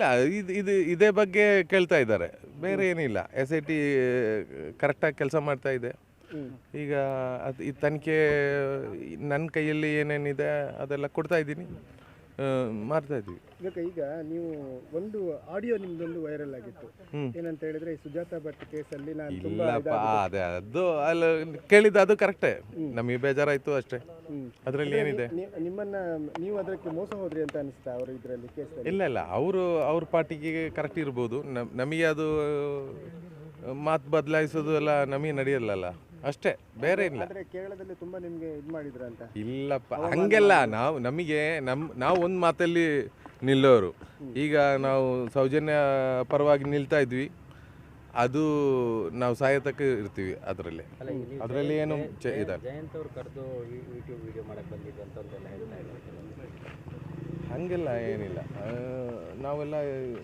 ಇಲ್ಲ ಇದು ಇದು ಇದೇ ಬಗ್ಗೆ ಕೇಳ್ತಾ ಇದ್ದಾರೆ. ಬೇರೆ ಏನಿಲ್ಲ. ಎಸ್ ಐ ಟಿ ಕರೆಕ್ಟಾಗಿ ಕೆಲಸ ಮಾಡ್ತಾ ಇದೆ. ಈಗ ಅದು ಈ ತನಿಖೆ ನನ್ನ ಕೈಯಲ್ಲಿ ಏನೇನಿದೆ ಅದೆಲ್ಲ ಕೊಡ್ತಾ ಇದ್ದೀನಿ. ಮಾಡ್ತಾ ಇದ್ದೀವಿ ಇವಾಗ ಈಗ ನೀವು ಒಂದು ಆಡಿಯೋ ನಿಮ್ದೊಂದು ವೈರಲ್ ಆಗಿತ್ತು. ಏನಂತ ಹೇಳಿದ್ರೆ ಈ ಸುಜಾತ ಭಟ್ ಕೇಸಲ್ಲಿ ನಾನು ತುಂಬಾ ಇಲ್ಲಪ್ಪ ಅದೇ ಅದು ಅಲ್ಲ ಕೇಳಿದ್ದು ಅದು ಕರೆಕ್ಟೇ ನಮಗೆ ಬೇಜಾರಾಯ್ತು ಅಷ್ಟೇ. ಅದರಲ್ಲಿ ಏನಿದೆ? ನಿಮ್ಮನ್ನ ನೀವು ಅದಕ್ಕೆ ಮೋಸ ಹೋದ್ರಿ ಅಂತ ಅನಿಸ್ತಾ ಅವರು ಇದರಲ್ಲಿ ಕೇಸ್ ಇಲ್ಲ ಇಲ್ಲ. ಅವರು ಅವ್ರ ಪಾರ್ಟಿಗೆ ಕರೆಕ್ಟ್ ಇರ್ಬೋದು. ನಮ್- ನಮಗೆ ಅದು ಮಾತು ಬದಲಾಯಿಸೋದು ಎಲ್ಲ ನಮಗೆ ನಡೆಯಲ್ಲಲ್ಲ. ಅಷ್ಟೇ ಬೇರೆ ಇಲ್ಲ. ಆದ್ರೆ ಕೇರಳದಲ್ಲಿ ತುಂಬಾ ನಿಮ್ಗೆ ಇದು ಮಾಡಿದ್ರ ಅಂತ ಇಲ್ಲಪ್ಪ ಹಂಗೆಲ್ಲ ನಾವು ನಮಗೆ ನಮ್ ನಾವು ಒಂದು ಮಾತಲ್ಲಿ ನಿಲ್ಲೋರು. ಈಗ ನಾವು ಸೌಜನ್ಯ ಪರವಾಗಿ ನಿಲ್ತಾ ಇದ್ವಿ. ಅದು ನಾವು ಸಾಯತಕ್ಕ ಇರ್ತೀವಿ ಅದರಲ್ಲಿ. ಅದರಲ್ಲಿ ಏನು ಚೆ- ಇದಲ್ಲ ಜಯಂತ್ ಅವ್ರು ಕರೆದು ಯೂಟ್ಯೂಬ್ ವಿಡಿಯೋ ಬಂದಿದ್ದು ಅಂತ ಹೇಳ್ತಾ ಇದ್ದಾರೆ ಹಂಗೆಲ್ಲ ಏನಿಲ್ಲ. ಆ, ನಾವೆಲ್ಲ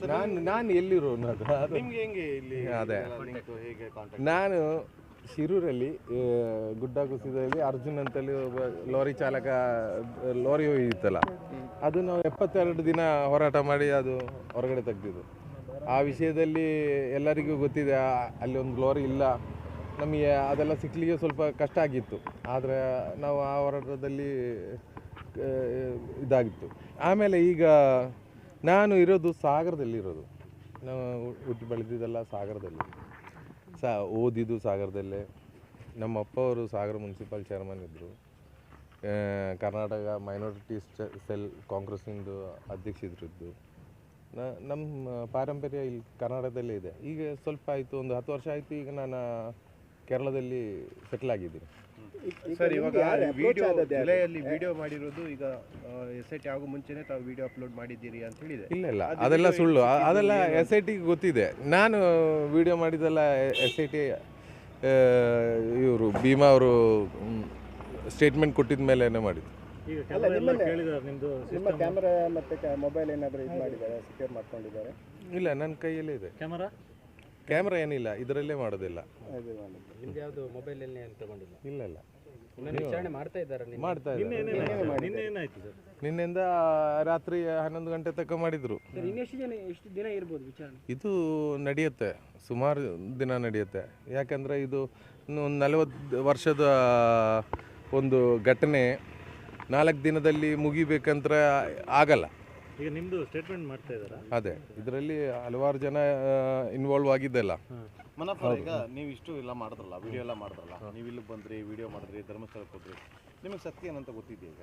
ನಾನು ನಾನು ಎಲ್ಲಿರೋನು ಅದು ಅದು- ನಿಮ್ಗೆ ಹೆಂಗೆ ಇಲ್ಲಿ ಅದೇ. ಲಿಂಕ್ ಹೇಗೆ ಕಾಂಟ್ಯಾಕ್ಟ್ ನಾನು ಶಿರೂರಲ್ಲಿ ಗುಡ್ಡ ಕುಸಿದಲ್ಲಿ ಅರ್ಜುನ್ ಅಂತೇಳಿ ಒಬ್ಬ ಲಾರಿ ಚಾಲಕ ಲಾರಿ ಹೋಗಿತ್ತಲ್ಲ ಅದು ನಾವು ಎಪ್ಪತ್ತೆರಡು ದಿನ ಹೋರಾಟ ಮಾಡಿ ಅದು ಹೊರಗಡೆ ತೆಗ್ದಿದ್ದು. ಆ ವಿಷಯದಲ್ಲಿ ಎಲ್ಲರಿಗೂ ಗೊತ್ತಿದೆ ಅಲ್ಲಿ ಒಂದು ಲಾರಿ ಇಲ್ಲ. ನಮಗೆ ಅದೆಲ್ಲ ಸಿಕ್ಕಲಿಕ್ಕೆ ಸ್ವಲ್ಪ ಕಷ್ಟ ಆಗಿತ್ತು. ಆದರೆ ನಾವು ಆ ಹೋರಾಟದಲ್ಲಿ ಇದಾಗಿತ್ತು. ಆಮೇಲೆ ಈಗ ನಾನು ಇರೋದು ಸಾಗರದಲ್ಲಿರೋದು. ನಾವು ಹುಟ್ಟಿ ಬೆಳೆದಿದ್ದೆಲ್ಲ ಸಾಗರದಲ್ಲಿ. ಸಾ, ಓದಿದ್ದು ಸಾಗರದಲ್ಲೇ. ನಮ್ಮ ಅಪ್ಪ ಅವರು ಸಾಗರ ಮುನ್ಸಿಪಲ್ ಚೇರ್ಮನ್ ಇದ್ದರು ಕರ್ನಾಟಕ ಮೈನಾರಿಟೀಸ್ ಸೆಲ್ ಕಾಂಗ್ರೆಸ್ಸಿಂದು ಅಧ್ಯಕ್ಷರಿದ್ದು ನಮ್ಮ ಪಾರಂಪರ್ಯ ಇಲ್ಲಿ ಕರ್ನಾಟಕದಲ್ಲೇ ಇದೆ. ಈಗ ಸ್ವಲ್ಪ ಆಯಿತು, ಒಂದು ಹತ್ತು ವರ್ಷ ಆಯಿತು, ಈಗ ನಾನು ಕೇರಳದಲ್ಲಿ ಸೆಟ್ಲ್ ಆಗಿದ್ದೀನಿ. ಸರ್ ಇವಾಗ ವಿಡಿಯೋ ಜುಲೈಯಲ್ಲಿ ವಿಡಿಯೋ ಮಾಡಿರೋದು ಈಗ ಎಸ್ ಐ ಟಿ ಆಗೋ ಮುಂಚೆನೆ ತಾವು ವಿಡಿಯೋ ಅಪ್ಲೋಡ್ ಮಾಡಿದ್ದೀರಿ ಅಂತ ಹೇಳಿದೆ. ಇಲ್ಲ ಇಲ್ಲ. ಅದೆಲ್ಲ ಸುಳ್ಳು. ಅದೆಲ್ಲ ಎಸ್ ಐ ಟಿಗೆ ಗೊತ್ತಿದೆ. ನಾನು ವಿಡಿಯೋ ಮಾಡಿದೆಲ್ಲ ಎಸ್ ಐ ಟಿ ಇವರು ಭೀಮಾ ಅವರು ಸ್ಟೇಟ್ಮೆಂಟ್ ಕೊಟ್ಟಿದ ಮೇಲೆ ಮಾಡಿದ್ದು. ನಿಮ್ಮ ಕ್ಯಾಮರಾ ಮತ್ತೆ ಮೊಬೈಲ್ ಏನಾದರೂ ಇದು ಮಾಡಿದ್ದಾರೆ? ಸೆಕ್ಯೂರ್ ಮಾಡ್ಕೊಂಡಿದ್ದಾರೆ? ಇಲ್ಲ ನನ್ನ ಕೈಯಲ್ಲೇ ಇದೆ. ಕ್ಯಾಮರಾ ಕ್ಯಾಮ್ರಾ ಏನಿಲ್ಲ ಇದರಲ್ಲೇ ಮಾಡೋದಿಲ್ಲ. ಅದು ಮಾಡಿದ್ದು ನಿಮ್ದು ಯಾವುದು ಮೊಬೈಲಲ್ಲಿ ಏನು ತಗೊಂಡಿಲ್ಲ? ಇಲ್ಲ ಇಲ್ಲ. ಇನ್ನೊಂದು ವಿಚಾರಣೆ ಮಾಡ್ತಾ ಇದ್ದಾರೆ ಮಾಡ್ತಾ ಇದ್ದಾರೆ. ನಿನ್ನೆಯಿಂದ ರಾತ್ರಿ ಹನ್ನೊಂದು ಗಂಟೆ ತನಕ ಮಾಡಿದ್ರು. ಇನ್ನು ಎಷ್ಟು ಜನ ಎಷ್ಟು ದಿನ ಇರ್ಬೋದು ವಿಚಾರಣೆ? ಇದು ನಡೆಯುತ್ತೆ ಸುಮಾರು ದಿನ ನಡೆಯುತ್ತೆ. ಯಾಕಂದರೆ ಇದು ಒಂದು ನಲವತ್ತು ವರ್ಷದ ಒಂದು ಘಟನೆ ನಾಲ್ಕು ದಿನದಲ್ಲಿ ಮುಗಿಬೇಕಂದ್ರೆ ಆಗಲ್ಲ. ಈಗ ನಿಮ್ಮದು ಸ್ಟೇಟ್ಮೆಂಟ್ ಮಾಡ್ತಾ ಇದ್ದಾರಾ? ಅದೇ ಇದರಲ್ಲಿ ಹಲವಾರು ಜನ ಇನ್ವಾಲ್ವ್ ಆಗಿದ್ದೆಲ್ಲ. ಮನಪ್ಪ ಈಗ ನೀವು ಇಷ್ಟು ಎಲ್ಲ ಮಾಡಿದ್ರಲ್ಲ ವಿಡಿಯೋ ಎಲ್ಲ ಮಾಡಿದ್ರಲ್ಲ ನೀವು ಇಲ್ಲಿಗೆ ಬಂದ್ರಿ ವಿಡಿಯೋ ಮಾಡಿದ್ರಿ ಧರ್ಮಸ್ಥಳಕ್ಕೆ ಹೋದ್ರಿ ನಿಮಗೆ ಸತ್ಯ ಏನಂತ ಗೊತ್ತಿದೆ ಈಗ?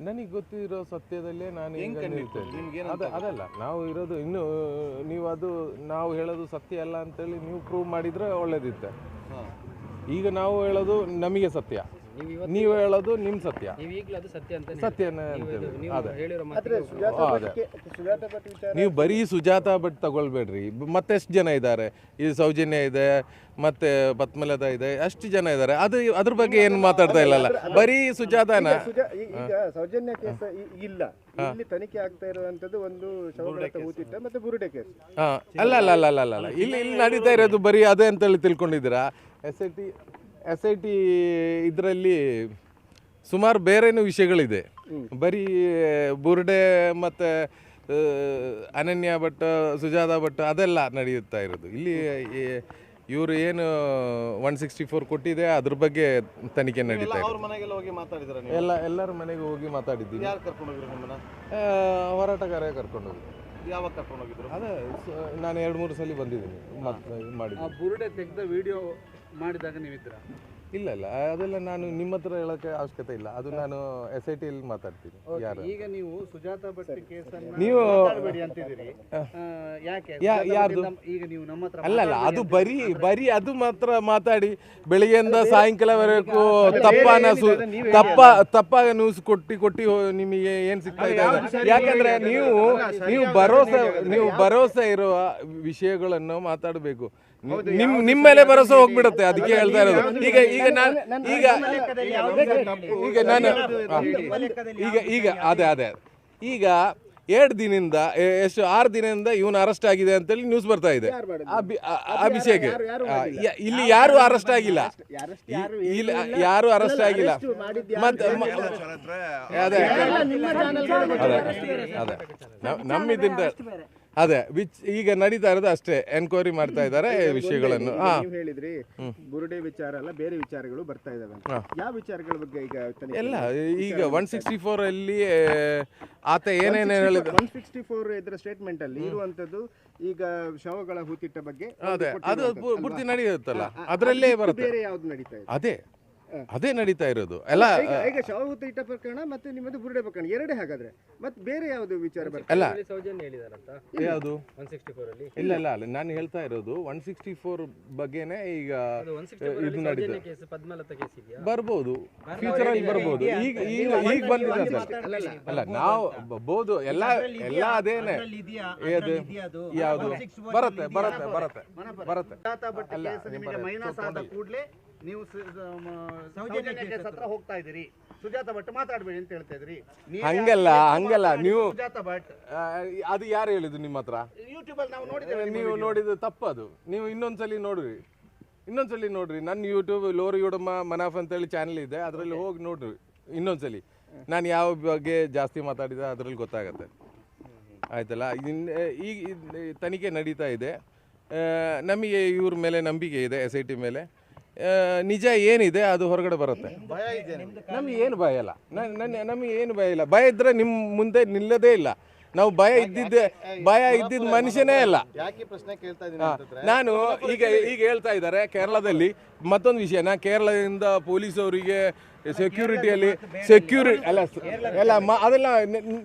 ನನಗೆ ಗೊತ್ತಿರೋ ಸತ್ಯದಲ್ಲೇ ನಾನು ಅದಲ್ಲ ನಾವು ಇರೋದು ಇನ್ನು ನೀವು ಅದು ನಾವು ಹೇಳೋದು ಸತ್ಯ ಅಲ್ಲ ಅಂತೇಳಿ ನೀವು ಪ್ರೂವ್ ಮಾಡಿದ್ರೆ ಒಳ್ಳೇದಿತ್ತೆ. ಈಗ ನಾವು ಹೇಳೋದು ನಮಗೆ ಸತ್ಯ. ನೀವು ಹೇಳೋದು ನಿಮ್ಮ ಸತ್ಯ. ನೀವು ಈಗಲೂ ಅದು ಸತ್ಯ ಅಂತ ಸತ್ಯನೇ ಅಂತೇಳಿ ನೀವು ಅದೇ. ಬರೀ ಸುಜಾತ ಭಟ್ ತಗೊಳ್ಬೇಡ್ರಿ. ಮತ್ತೆ ಮತ್ತೆಷ್ಟು ಜನ ಇದ್ದಾರೆ? ಈ ಸೌಜನ್ಯ ಇದೆ ಮತ್ತೆ ಪತ್ಮಲದ ಇದೆ ಅಷ್ಟು ಜನ ಇದ್ದಾರೆ. ಅದು ಅದ್ರ ಬಗ್ಗೆ ಏನು ಮಾತಾಡ್ತಾ ಇಲ್ಲ ಬರೀ ಸುಜಾತನ? ಈಗ ಸೌಜನ್ಯ ಕೇಸ್ ಇಲ್ಲ. ಇಲ್ಲಿ ತನಿಖೆ ಆಗ್ತಾ ಇರುವಂತದ್ದು ಒಂದು ಊತಿಟ್ಟ ಮತ್ತೆ ಬುರುಡೆ ಕೇಸ್. ಹಾ. ಅಲ್ಲ ಅಲ್ಲ ಅಲ್ಲ ಅಲ್ಲ ಅಲ್ಲ. ಇಲ್ಲಿ ಇಲ್ಲಿ ನಡೀತಾ ಇರೋದು ಬರೀ ಅದೇ ಅಂತೇಳಿ ತಿಳ್ಕೊಂಡಿದ್ದೀರಾ? S I T S I T ಇದರಲ್ಲಿ ಸುಮಾರು ಬೇರೆನೂ ವಿಷಯಗಳಿದೆ. ಬರೀ ಬುರ್ಡೆ ಮತ್ತು ಅನನ್ಯ ಭಟ್ ಸುಜಾತ ಭಟ್ ಅದೆಲ್ಲ ನಡೆಯುತ್ತಾ ಇರೋದು. ಇಲ್ಲಿ ಇವರು ಏನು ಒನ್ ಸಿಕ್ಸ್ಟಿ ಫೋರ್ ಕೊಟ್ಟಿದೆ ಅದ್ರ ಬಗ್ಗೆ ತನಿಖೆ ನಡೀತಾ ಇದೆ. ಅವ್ರ ಮನೆಗೆಲ್ಲ ಹೋಗಿ ಮಾತಾಡಿದ್ರ ನೀವು? ಎಲ್ಲ ಎಲ್ಲರ ಮನೆಗೆ ಹೋಗಿ ಆ, ಹೋರಾಟಗಾರ ಕರ್ಕೊಂಡು ಹೋಗಿ ಯಾವಾಗ ಕರ್ಕೊಂಡು ಹೋಗಿದ್ರು? ಅದೇ ಸ- ನಾನು ಎರಡು ಮೂರು ಸಲ ಬಂದಿದ್ದೀನಿ ಮತ್ತೆ ಮಾಡಿದ್ದೀನಿ. ಬುರುಡೆ ತೆಗೆದ ವಿಡಿಯೋ ಮಾಡಿದಾಗ ನೀವಿದ್ರ ಇಲ್ಲ ಇಲ್ಲ. ಅದೆಲ್ಲ ನಾನು ನಿಮ್ಮ ಹತ್ರ ಹೇಳೋಕ್ಕೆ ಅವಶ್ಯಕತೆ ಇಲ್ಲ. ಅದು ನಾನು ಎಸ್ ಐ ಟಿಯಲ್ಲಿ ಮಾತಾಡ್ತೀನಿ. ಯಾರು? ಈಗ ನೀವು ಸುಜಾತ ಭಟ್ ಕೇಸನ್ನ ನೀವು ಮಾತಾಡ್ಬೇಡಿ ಅಂತಿದ್ದೀರಿ. ಆ, ಯಾಕೆ? ಯಾ- ಯಾರ್ದು? ಈಗ ನೀವು ನಮ್ಮ ಹತ್ರ ಅಲ್ಲ ಅಲ್ಲ ಅದು ಬರೀ ಬರೀ ಅದು ಮಾತ್ರ ಮಾತಾಡಿ. ಬೆಳಿಗ್ಗೆಯಿಂದ ಸಾಯಂಕಾಲವರೆಗೂ ತಪ್ಪಾನ ಸು ತಪ್ಪ ತಪ್ಪಾಗ ನ್ಯೂಸ್ ಕೊಟ್ಟಿ ಕೊಟ್ಟಿ ಹೋ- ನಿಮಗೆ ಏನು ಸಿಗ್ತಾ ಇದೆ ಯಾಕಂದ್ರೆ ನೀವು ನೀವು ಭರೋಸೆ ನೀವು ಭರೋಸೆ ಇರುವ ವಿಷಯಗಳನ್ನು ಮಾತಾಡಬೇಕು. ನಿಮ್ ನಿಮ್ಮ ಮೇಲೆ ಭರೋಸೆ ಹೋಗ್ಬಿಡುತ್ತೆ ಅದಕ್ಕೆ ಹೇಳ್ತಾ ಇರೋದು. ಈಗ ಈಗ ನಾನು ಈಗ ಈಗ ನಾನು ಈಗ ಈಗ ಅದೇ ಅದೇ ಈಗ ಎರಡು ದಿನದಿಂದ ಎಷ್ಟು ಆರು ದಿನದಿಂದ ಇವನು ಅರೆಸ್ಟ್ ಆಗಿದೆ ಅಂತೇಳಿ ನ್ಯೂಸ್ ಬರ್ತಾ ಇದೆ. ಅಭಿ- ಅಭಿಷೇಕ್. ಇಲ್ಲಿ ಯಾರು ಅರೆಸ್ಟ್ ಆಗಿಲ್ಲ. ಇಲ್ಲಿ ಯಾರು ಅರೆಸ್ಟ್ ಆಗಿಲ್ಲ. ಮತ್ತೆ ಅದೇ. ಅದೇ. ಅದೇ. ಅದೇ ವಿಚ್ ಈಗ ನಡೀತಾ ಇರೋದು ಅಷ್ಟೇ. ಎನ್ಕ್ವೈರಿ ಮಾಡ್ತಾ ಇದ್ದಾರೆ ವಿಷಯಗಳನ್ನು. ಹಾ. ನೀವು ಹೇಳಿದ್ರಿ ಬುರುಡೆ ವಿಚಾರ ಅಲ್ಲ ಬೇರೆ ವಿಚಾರಗಳು ಬರ್ತಾ ಇದಾವೆ ಅಂತ. ಯಾವ ವಿಚಾರಗಳ ಬಗ್ಗೆ ಈಗ ತನಿಖೆ ಎಲ್ಲ ಈಗ ಒನ್ ಸಿಕ್ಸ್ಟಿ ಫೋರ್ ಅಲ್ಲಿ ಆತ ಏನೇನು ಹೇಳಿದ ಒನ್ ಸಿಕ್ಸ್ಟಿ ಫೋರ್ ಇದರ ಸ್ಟೇಟ್ಮೆಂಟ್ ಅಲ್ಲಿ ಇರುವಂತದ್ದು ಈಗ ಶವಗಳ ಹೂತಿಟ್ಟ ಬಗ್ಗೆ ಅದೇ ಅದು ಪು- ಪೂರ್ತಿ ನಡೆಯುತ್ತಲ್ಲ ಅದರಲ್ಲೇ ಬರುತ್ತೆ. ಬೇರೆ ಯಾವ್ದು ನಡೀತಾ ಇದೆ? ಅದೇ. ಅದೇ ನಡೀತಾ ಇರೋದು. ಅಲ್ಲ ಈಗ ಈಗ ಇಟ್ಟ ಪ್ರಕರಣ ಮತ್ತೆ ನಿಮ್ಮದು ಬುರುಡೆ ಪ್ರಕರಣ ಎರಡೇ ಹಾಗಾದ್ರೆ. ಮತ್ತೆ ಬೇರೆ ಯಾವುದು ವಿಚಾರ ಬರ್ತದೆ ಅಲ್ಲ. ಸೌಜನ್ಯ ಹೇಳಿದಾರಂತ? ಯಾವುದು? ಒನ್ ಸಿಕ್ಸ್ಟಿ ಫೋರ್ ಅಲ್ಲಿ. ಇಲ್ಲ ಇಲ್ಲ ಅಲ್ಲ ನಾನು ಹೇಳ್ತಾ ಇರೋದು ಒನ್ ಸಿಕ್ಸ್ಟಿ ಫೋರ್ ಬಗ್ಗೆನೆ ಈಗ ಒನ್ ಇದು ನಡೀತದೆ ಸೌಜನ್ಯ ಕೇಸ್ ಪದ್ಮಲತಾ ಕೇಸ್ ಇದೆಯಾ? ಬರ್ಬೋದು. ಫ್ಯೂಚರ್ ಅಲ್ಲಿ ಬರ್ಬೋದು. ಈಗ ಈಗ ಈಗ ಬಂದಿದೆ. ಅಲ್ಲ ನಾವು ಬಹುದು ಎಲ್ಲ ಎಲ್ಲ ಅದೇನೆ. ಯಾವುದು? ಬರುತ್ತೆ ಬರುತ್ತೆ ಬರುತ್ತೆ ಬರುತ್ತೆ. ಅಲ್ಲ, ಕೂಡಲೇ ನೀವು ಸೌಜನ್ಯ ಹತ್ರ ಹೋಗ್ತಾ ಇದ್ದೀರಿ. ಸುಜಾತ ಭಟ್ ಮಾತಾಡ್ಬೇಡಿ ಅಂತ ಹೇಳ್ತಾ ಇದ್ರಿ ಹಂಗಲ್ಲ, ಹಂಗಲ್ಲ, ನೀವು- ಸುಜಾತ ಭಟ್? ಅದು ಯಾರು ಹೇಳಿದ್ರು ನಿಮ್ಮ ಹತ್ರ? ಯೂಟ್ಯೂಬ್ ಅಲ್ಲಿ ನಾವು ನೋಡಿದ್ದೇವೆ ನೀವು ನೋಡಿದ್ರೆ ತಪ್ಪದು ನೀವು ಇನ್ನೊಂದ್ಸಲಿ ನೋಡ್ರಿ. ಇನ್ನೊಂದ್ಸಲಿ ನೋಡ್ರಿ. ನನ್ನ ಯೂಟ್ಯೂಬ್ ಲೋರಿ ಯುಡಮ್ಮ ಮನಾಫ್ ಅಂತೇಳಿ ಚಾನಲ್ ಇದೆ. ಅದರಲ್ಲಿ ಹೋಗಿ ನೋಡ್ರಿ. ಇನ್ನೊಂದ್ಸಲಿ. ನಾನು ಯಾವ ಬಗ್ಗೆ ಜಾಸ್ತಿ ಮಾತಾಡಿದೆ ಅದರಲ್ಲಿ ಗೊತ್ತಾಗತ್ತೆ. ಆಯ್ತಲ್ಲ? ಈಗ ತನಿಖೆ ನಡೀತಾ ಇದೆ. ಆ, ನಮಗೆ ಇವ್ರ ಮೇಲೆ ನಂಬಿಕೆ ಇದೆ ಎಸ್ ಐ ಟಿ ಮೇಲೆ. ನಿಜ ಏನಿದೆ ಅದು ಹೊರಗಡೆ ಬರುತ್ತೆ. ನಮಗೆ ಏನು ಭಯ ಇಲ್ಲ. ನನ್- ನನ್ನ ನಮಗೆ ಏನು ಭಯ ಇಲ್ಲ. ಭಯ ಇದ್ರೆ ನಿಮ್ಮ ಮುಂದೆ ನಿಲ್ಲದೇ ಇಲ್ಲ. ನಾವು ಭಯ ಇದ್ದಿದ್ದೆ ಭಯ ಇದ್ದಿದ್ದ ಮನುಷ್ಯನೇ ಅಲ್ಲ ಯಾಕೆ ಪ್ರಶ್ನೆ ಕೇಳ್ತಾ ಇದ್ದೀನಿ ಅಂತಂದ್ರೆ? ನಾನು ಈಗ ಈಗ ಹೇಳ್ತಾ ಇದ್ದಾರೆ ಕೇರಳದಲ್ಲಿ ಮತ್ತೊಂದು ವಿಷಯನ ಕೇರಳದಿಂದ ಪೊಲೀಸ್ ಅವರಿಗೆ ಸೆಕ್ಯೂರಿಟಿಯಲ್ಲಿ ಸೆಕ್ಯೂರಿ ಅಲ್ಲ ಅಲ್ಲ ಅದೆಲ್ಲ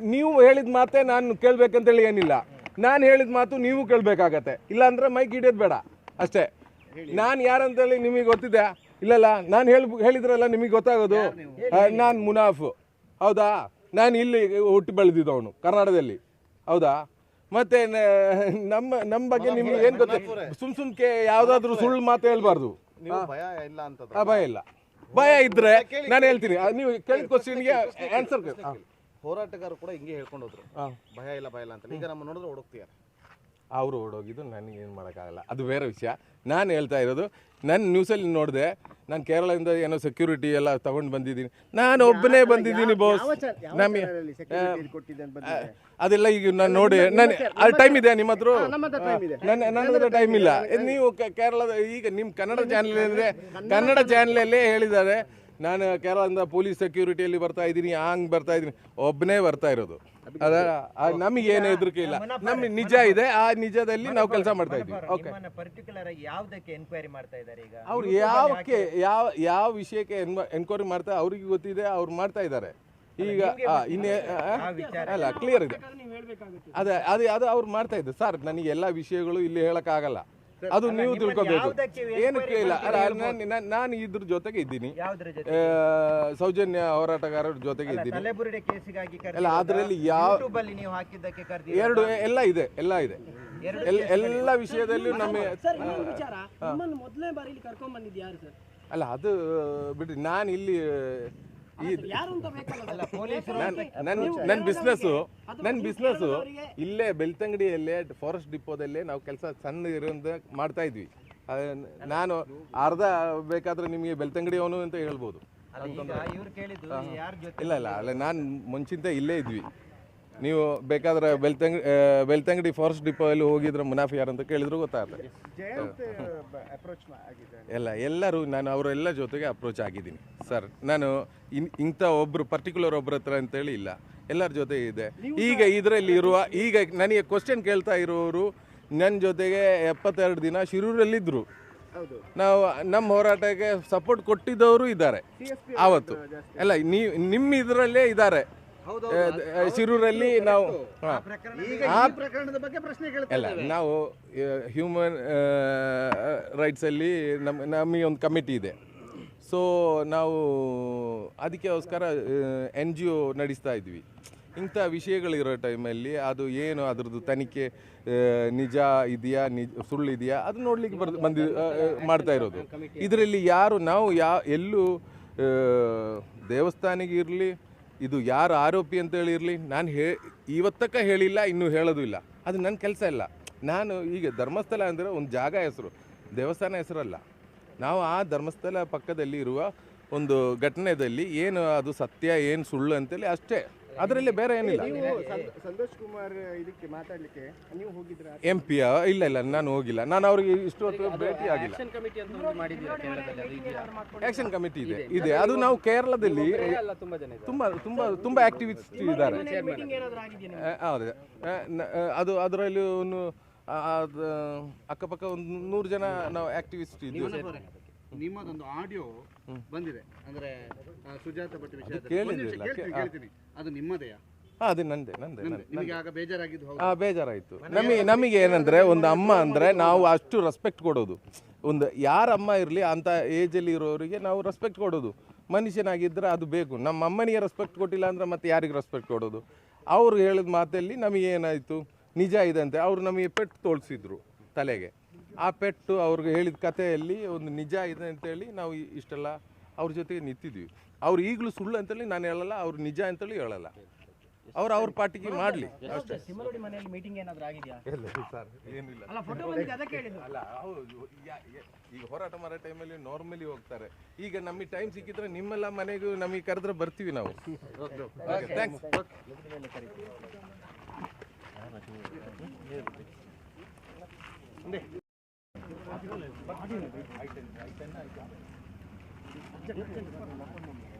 ನೀವು ಹೇಳಿದ ಮಾತೇ ನಾನು ಕೇಳ್ಬೇಕಂತೇಳಿ ಏನಿಲ್ಲ. ನಾನು ಹೇಳಿದ ಮಾತು ನೀವು ಕೇಳಬೇಕಾಗತ್ತೆ. ಇಲ್ಲಾಂದ್ರೆ ಮೈಕ್ ಹಿಡಿಯೋದು ಬೇಡ. ಅಷ್ಟೇ. ನಾನು ಯಾರಂತೇಳಿ ನಿಮಗೆ ಗೊತ್ತಿದೆ? ಇಲ್ಲಲ್ಲ ನಾನು ಹೇಳಿ ಹೇಳಿದ್ರಲ್ಲ ನಿಮಗೆ ಗೊತ್ತಾಗೋದು? ನಾನು ಮುನಾಫ್. ಹೌದಾ? ನಾನು ಇಲ್ಲಿ ಹುಟ್ಟಿ ಬೆಳೆದಿದ್ದವನು ಕರ್ನಾಟಕದಲ್ಲಿ. ಹೌದಾ? ಮತ್ತೆ ನಮ್ಮ ನಮ್ಮ ಬಗ್ಗೆ ನಿಮ್ಗೆ ಏನು ಗೊತ್ತ? ಸುಮ್ ಸುಮ್ಕೆ ಯಾವ್ದಾದ್ರು ಸುಳ್ಳು ಮಾತು ಹೇಳ್ಬಾರ್ದು. ಭಯ ಇಲ್ಲ ಭಯ ಇಲ್ಲ. ಭಯ ಇದ್ರೆ ನಾನು ಹೇಳ್ತೀನಿ. ನೀವು ಕೇಳಿದ ಕ್ವಶನ್ಗೆ ಆನ್ಸರ್ ಹೋರಾಟಗಾರರು ಕೂಡ ಹಿಂಗೆ ಹೇಳ್ಕೊಂಡು ಹೋದ್ರು. ಭಯ ಇಲ್ಲ ಭಯ ಇಲ್ಲ ಅಂತ ಈಗ ನಮ್ಮ ನೋಡಿದ್ರೆ ಹುಡುಕ್ತೀಯಾರ ಅವರು ಓಡೋಗಿದ್ದು ನನಗೆ ಏನು ಮಾಡೋಕ್ಕಾಗಲ್ಲ. ಅದು ಬೇರೆ ವಿಷಯ. ನಾನು ಹೇಳ್ತಾ ಇರೋದು ನನ್ನ ನ್ಯೂಸಲ್ಲಿ ನೋಡಿದೆ ನಾನು ಕೇರಳದಿಂದ ಏನೋ ಸೆಕ್ಯೂರಿಟಿ ಎಲ್ಲ ತಗೊಂಡು ಬಂದಿದ್ದೀನಿ. ನಾನು ಒಬ್ಬನೇ ಬಂದಿದ್ದೀನಿ ಬಾಸ್ ನಮಗೆ? ಅದೆಲ್ಲ ಈಗ ನಾನು ನೋಡಿ ನಾನು ಅದು ಟೈಮ್ ಇದೆ ನಿಮ್ಮ ಹತ್ರ. ನನ್ನ ನನ್ನ ಹತ್ರ ಟೈಮ್ ಇಲ್ಲ. ನೀವು ಕೇರಳದ ಈಗ ನಿಮ್ಮ ಕನ್ನಡ ಚಾನಲ್ ಕನ್ನಡ ಚಾನಲಲ್ಲೇ ಹೇಳಿದ್ದಾರೆ. ನಾನು ಕೇರಳದಿಂದ ಪೊಲೀಸ್ ಸೆಕ್ಯೂರಿಟಿಯಲ್ಲಿ ಬರ್ತಾ ಇದ್ದೀನಿ ಹಂಗ್ ಬರ್ತಾ ಇದ್ದೀನಿ ಒಬ್ಬನೇ ಬರ್ತಾ ಇರೋದು. ಅದ ನಮಗೆ ಏನು ಹೆದರಿಕೆ ಇಲ್ಲ. ನಮ್ಗೆ ನಿಜ ಇದೆ ಆ ನಿಜದಲ್ಲಿ ನಾವು ಕೆಲಸ ಮಾಡ್ತಾ ಇದ್ದೀವಿ. ಓಕೆ ಪರ್ಟಿಕ್ಯುಲರ್ ಆಗಿ ಯಾವ್ದಕ್ಕೆ ಎನ್ಕ್ವೈರಿ ಮಾಡ್ತಾ ಇದ್ದಾರೆ ಈಗ? ಅವ್ರು ಯಾವಕ್ಕೆ ಯಾವ ಯಾವ ವಿಷಯಕ್ಕೆ ಎನ್ಕ್ವೈರಿ ಮಾಡ್ತಾ ಅವ್ರಿಗೆ ಗೊತ್ತಿದೆ ಅವ್ರು ಮಾಡ್ತಾ ಇದ್ದಾರೆ. ಈಗ ಇನ್ನೇ ಅಲ್ಲ ಕ್ಲಿಯರ್ ಇದೆ. ಅದೇ ಅದೇ ಅದು ಅವ್ರು ಮಾಡ್ತಾ ಇದ್ದಾರೆ. ಸರ್ ನನಗೆ ಎಲ್ಲ ವಿಷಯಗಳು ಇಲ್ಲಿ ಹೇಳಕ್ಕಾಗಲ್ಲ. ಅದು ನೀವು ತಿಳ್ಕೊಬೇಕು. ಏನಕ್ಕೆ ಇಲ್ಲ. ನಾನು- ಇದ್ರ ಜೊತೆಗೆ ಇದ್ದೀನಿ. ಸೌಜನ್ಯ ಹೋರಾಟಗಾರರ ಜೊತೆಗೆ ಇದ್ದೀನಿ. ಅಲ್ಲ ಅದರಲ್ಲಿ ಯಾವ ಎರಡು ಎಲ್ಲ ಇದೆ ಎಲ್ಲ ಇದೆ. ಎಲ್ಲ ವಿಷಯದಲ್ಲಿ ನಮ್ಮ ಸರ್ ಇನ್ನೊಂದು ವಿಚಾರ. ನಿಮ್ಮನ್ನು ಮೊದಲನೇ ಬಾರಿ ಇಲ್ಲಿ ಕರ್ಕೊಂಡ್ ಬಂದಿದ್ದು ಯಾರು ಸರ್? ಅಲ್ಲ ಅದು ಬಿಡ್ರಿ ನಾನು ಇಲ್ಲಿ ನನ್ನ ಬಿಸ್ನೆಸ್ಸು ನನ್ನ ಬಿಸ್ನೆಸ್ಸು ಇಲ್ಲೇ ಬೆಳ್ತಂಗಡಿಯಲ್ಲೇ ಫಾರೆಸ್ಟ್ ಡಿಪೋದಲ್ಲೇ ನಾವು ಕೆಲಸ ಸಣ್ಣ ಇರೋದ ಮಾಡ್ತಾ ಇದ್ವಿ. ನಾನು ಅರ್ಧ ಬೇಕಾದ್ರೆ ನಿಮಗೆ ಬೆಳ್ತಂಗಡಿ ಅವನು ಅಂತ ಹೇಳ್ಬೋದು. ಇಲ್ಲ ಇಲ್ಲ ಅಲ್ಲ ನಾನು ಮುಂಚಿಂತ ಇಲ್ಲೇ ಇದ್ವಿ. ನೀವು ಬೇಕಾದ್ರೆ ಬೆಳ್ತಂಗ್ ಬೆಳ್ತಂಗಡಿ ಫಾರೆಸ್ಟ್ ಡಿಪೋ ಅಲ್ಲಿ ಹೋಗಿದ್ರೆ ಮುನಾಫಿ ಯಾರು ಅಂತ ಕೇಳಿದ್ರು ಗೊತ್ತಾಗುತ್ತೆ ಎಲ್ಲ ಎಲ್ಲರೂ ನಾನು ಅವರೆಲ್ಲ ಜೊತೆಗೆ ಅಪ್ರೋಚ್ ಆಗಿದ್ದೀನಿ. ಸರ್ ನಾನು ಇನ್ ಇಂಥ ಒಬ್ರು ಪರ್ಟಿಕ್ಯುಲರ್ ಒಬ್ಬರ ಹತ್ರ ಅಂತೇಳಿ ಇಲ್ಲ. ಎಲ್ಲರ ಜೊತೆ ಇದೆ. ಈಗ ಇದರಲ್ಲಿ ಇರುವ ಈಗ ನನಗೆ ಕ್ವಶನ್ ಕೇಳ್ತಾ ಇರೋರು ನನ್ನ ಜೊತೆಗೆ ಎಪ್ಪತ್ತೆರಡು ದಿನ ಶಿರೂರಲ್ಲಿದ್ದರು ನಾವು ನಮ್ಮ ಹೋರಾಟಕ್ಕೆ ಸಪೋರ್ಟ್ ಕೊಟ್ಟಿದ್ದವರು ಇದ್ದಾರೆ. ಆವತ್ತು. ಅಲ್ಲ ನೀವು ನಿಮ್ಮ ಇದರಲ್ಲೇ ಇದ್ದಾರೆ. ಶಿರೂರಲ್ಲಿ ನಾವು ಆ ಪ್ರಕರಣದ ಬಗ್ಗೆ ಪ್ರಶ್ನೆ ಅಲ್ಲ ನಾವು ಹ್ಯೂಮನ್ ರೈಟ್ಸಲ್ಲಿ ನಮ್ಮ ನಮಗೆ ಒಂದು ಕಮಿಟಿ ಇದೆ. ಸೊ ನಾವು ಅದಕ್ಕೋಸ್ಕರ ಎನ್ ಜಿ ಒ ನಡೆಸ್ತಾ ಇದ್ವಿ. ಇಂಥ ವಿಷಯಗಳಿರೋ ಟೈಮಲ್ಲಿ ಅದು ಏನು ಅದ್ರದ್ದು ತನಿಖೆ ನಿಜ ಇದೆಯಾ ನಿಜ ಸುಳ್ಳು ಇದೆಯಾ ಅದು ನೋಡ್ಲಿಕ್ಕೆ ಬರ್ ಬಂದಿ ಮಾಡ್ತಾ ಇರೋದು. ಇದರಲ್ಲಿ ಯಾರು ನಾವು ಯಾ ಎಲ್ಲೂ ದೇವಸ್ಥಾನಿಗಿರಲಿ ಇದು ಯಾರು ಆರೋಪಿ ಅಂತೇಳಿ ಇರಲಿ? ನಾನು ಹೇ, ಇವತ್ತಕ್ಕ ಹೇಳಿಲ್ಲ, ಇನ್ನೂ ಹೇಳೋದು ಇಲ್ಲ. ಅದು ನನ್ನ ಕೆಲಸ ಇಲ್ಲ. ನಾನು ಈಗ ಧರ್ಮಸ್ಥಳ ಅಂದರೆ ಒಂದು ಜಾಗ ಹೆಸರು. ದೇವಸ್ಥಾನ ಹೆಸರಲ್ಲ. ನಾವು ಆ ಧರ್ಮಸ್ಥಳ ಪಕ್ಕದಲ್ಲಿ ಇರುವ ಒಂದು ಘಟನೆಯಲ್ಲಿ ಏನು ಅದು ಸತ್ಯ, ಏನು ಸುಳ್ಳು ಅಂತೇಳಿ ಅಷ್ಟೇ. ಅದರಲ್ಲಿ ಬೇರೆ ಏನಿಲ್ಲ. ಸಂತೋಷ್ ಕುಮಾರ್ ಇದಕ್ಕೆ ಮಾತಾಡ್ಲಿಕ್ಕೆ ನೀವು ಹೋಗಿದ್ರ? ಎಂ ಪಿ ಇಲ್ಲ ಇಲ್ಲ ನಾನು ಹೋಗಿಲ್ಲ. ನಾನು ಅವ್ರಿಗೆ ಇಷ್ಟು ಹೊತ್ತು ಭೇಟಿ ಆಗಿಲ್ಲ. ಆಕ್ಷನ್ ಕಮಿಟಿ ಇದೆ. ಇದೆ. ಅದು ನಾವು ಕೇರಳದಲ್ಲಿ ಅಲ್ಲ ತುಂಬಾ ತುಂಬಾ ತುಂಬಾ ತುಂಬಾ ಆಕ್ಟಿವಿಸ್ಟ್ ಇದ್ದಾರೆ. ಹೌದು. ಅದು ಅದರಲ್ಲಿ ಒಂದು ಅದು ಅಕ್ಕಪಕ್ಕ ಒಂದು ನೂರು ಜನ ನಾವು ಆಕ್ಟಿವಿಸ್ಟ್ ಇದ್ದೀವಿ. ನಿಮ್ಮದೊಂದು ಆಡಿಯೋ ಬಂದಿದೆ. ಅಂದ್ರೆ ಸುಜಾತ ಭಟ್ ವಿಷಯ ಕೇಳ್ತೀನಿ, ಅದು ನಿಮ್ಮದೆಯಾ ಹಾ ಅದೇ ನಂದೆ ನಂದೆ ಆ ಬೇಜಾರಾಯಿತು. ನಮಗೆ ನಮಗೆ ಏನಂದ್ರೆ ಒಂದು ಅಮ್ಮ ಅಂದ್ರೆ ನಾವು ಅಷ್ಟು ರೆಸ್ಪೆಕ್ಟ್ ಕೊಡೋದು. ಒಂದು ಯಾರ ಅಮ್ಮ ಇರಲಿ ಅಂತ ಏಜಲ್ಲಿ ಇರೋರಿಗೆ ನಾವು ರೆಸ್ಪೆಕ್ಟ್ ಕೊಡೋದು. ಮನುಷ್ಯನಾಗಿದ್ರೆ ಅದು ಬೇಕು. ನಮ್ಮ ಅಮ್ಮನಿಗೆ ರೆಸ್ಪೆಕ್ಟ್ ಕೊಟ್ಟಿಲ್ಲ ಅಂದ್ರೆ ಮತ್ತೆ ಯಾರಿಗೆ ರೆಸ್ಪೆಕ್ಟ್ ಕೊಡೋದು? ಅವ್ರು ಹೇಳಿದ ಮಾತಲ್ಲಿ ನಮಗೆ ಏನಾಯಿತು? ನಿಜ ಇದೆ ಅಂತೆ. ಅವ್ರು ನಮಗೆ ಪೆಟ್ಟು ತೋರಿಸಿದ್ರು ತಲೆಗೆ. ಆ ಪೆಟ್ಟು ಅವ್ರಿಗೆ ಹೇಳಿದ ಕಥೆಯಲ್ಲಿ ಒಂದು ನಿಜ ಇದೆ ಅಂತೇಳಿ ನಾವು ಇಷ್ಟೆಲ್ಲ ಅವ್ರ ಜೊತೆಗೆ ನಿಂತಿದ್ವಿ ಅವ್ರು ಈಗಲೂ ಸುಳ್ಳು ಅಂತೇಳಿ ನಾನು ಹೇಳಲ್ಲ ಅವ್ರು ನಿಜ ಅಂತೇಳಿ ಹೇಳಲ್ಲ. ಅವ್ರು ಅವ್ರ ಪಾಟಿಗೆ ಮಾಡಲಿ. ಅಷ್ಟೇ. ಮನೆಯಲ್ಲಿ ಮೀಟಿಂಗ್ ಏನಾದ್ರು ಆಗಿದೆಯಾ? ಇಲ್ಲ ಸರ್ ಏನಿಲ್ಲ. ಅಲ್ಲ ಈಗ ಹೋರಾಟ ಮಾಡೋ ಟೈಮಲ್ಲಿ ನಾರ್ಮಲಿ ಹೋಗ್ತಾರೆ. ಈಗ ನಮಗೆ ಟೈಮ್ ಸಿಕ್ಕಿದ್ರೆ ನಿಮ್ಮೆಲ್ಲ ಮನೆಗೂ ನಮಗೆ ಕರೆದ್ರೆ ಬರ್ತೀವಿ ನಾವು. ಥ್ಯಾಂಕ್ಸ್ 入ってんじゃん。入ってんじ。